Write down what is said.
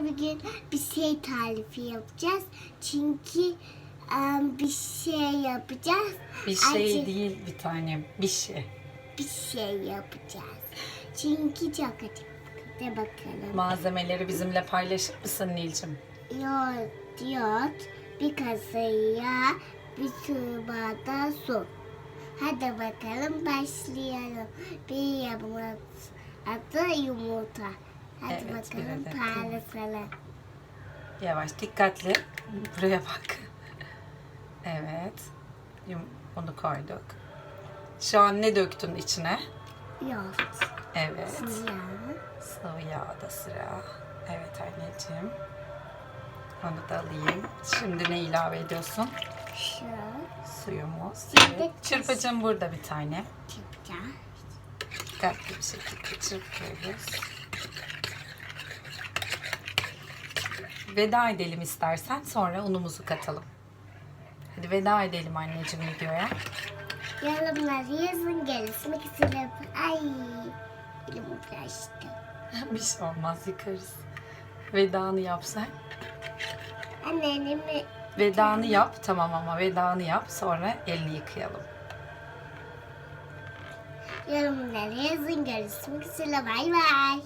bugün bir şey tarifi yapacağız. Çünkü em, bir şey yapacağız. Bir şey Acı- değil bir tanem. Bir şey. Bir şey yapacağız. Çünkü çok acıktık. De bakalım. Malzemeleri bizimle paylaşır mısın Nilcim? Yoğurt, yoğurt, bir kase yağ, bir su bardağı su. Hadi bakalım başlayalım. Bir yumurta, adı yumurta. Hadi Evet, bakalım paylaşalım. Yavaş dikkatli. Buraya bak. Evet. Onu koyduk. Şu an ne döktün içine? Yoğurt, Evet. sıvı yağ, Sıvı yağda sıra. Evet anneciğim. Onu da alayım. Şimdi ne ilave ediyorsun? şu Suyumuz. Evet. Çırpıcım burada bir tane. yapacağız. Dikkatli bir şekilde çırpıyoruz. Veda edelim istersen sonra unumuzu katalım. Hadi veda edelim anneciğim videoya. Yorumları yazın gelişmek üzere. Ay, elim uğraştı. bir şey olmaz yıkarız. Vedanı yap sen. Annemi Vedanı yap tamam ama vedanı yap sonra elini yıkayalım. yorumları yazın görüşmek üzere. Bay bay.